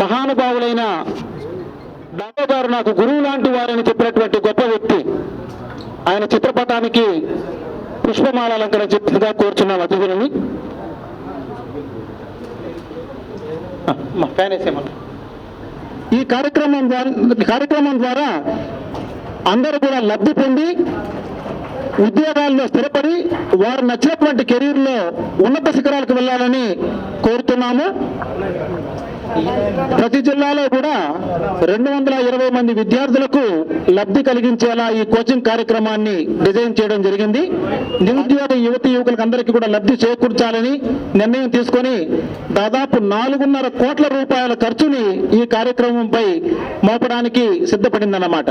మహానుభావులైన దామోదారు నాకు గురువు లాంటి వారని చెప్పినటువంటి గొప్ప వ్యక్తి. ఆయన చిత్రపటానికి పుష్పమాల అలంకరణ చెప్తుందిగా కోరుచున్న అతిథులని మా ఫ్యాన్ వేసేమన్నా ఈ కార్యక్రమం ద్వారా కార్యక్రమం ద్వారా అందరూ కూడా లబ్ధి పొంది ఉద్యోగాల్లో స్థిరపడి వారు నచ్చినటువంటి కెరీర్లో ఉన్నత శిఖరాలకు వెళ్ళాలని కోరుతున్నాము. ప్రతి జిల్లాలో కూడా రెండు వందల ఇరవై మంది విద్యార్థులకు లబ్ధి కలిగించేలా ఈ కోచింగ్ కార్యక్రమాన్ని డిజైన్ చేయడం జరిగింది. నిరుద్యోగ యువతి యువకులకు అందరికీ కూడా లబ్ధి చేకూర్చాలని నిర్ణయం తీసుకొని దాదాపు నాలుగున్నర కోట్ల రూపాయల ఖర్చుని ఈ కార్యక్రమంపై మోపడానికి సిద్ధపడిందన్నమాట.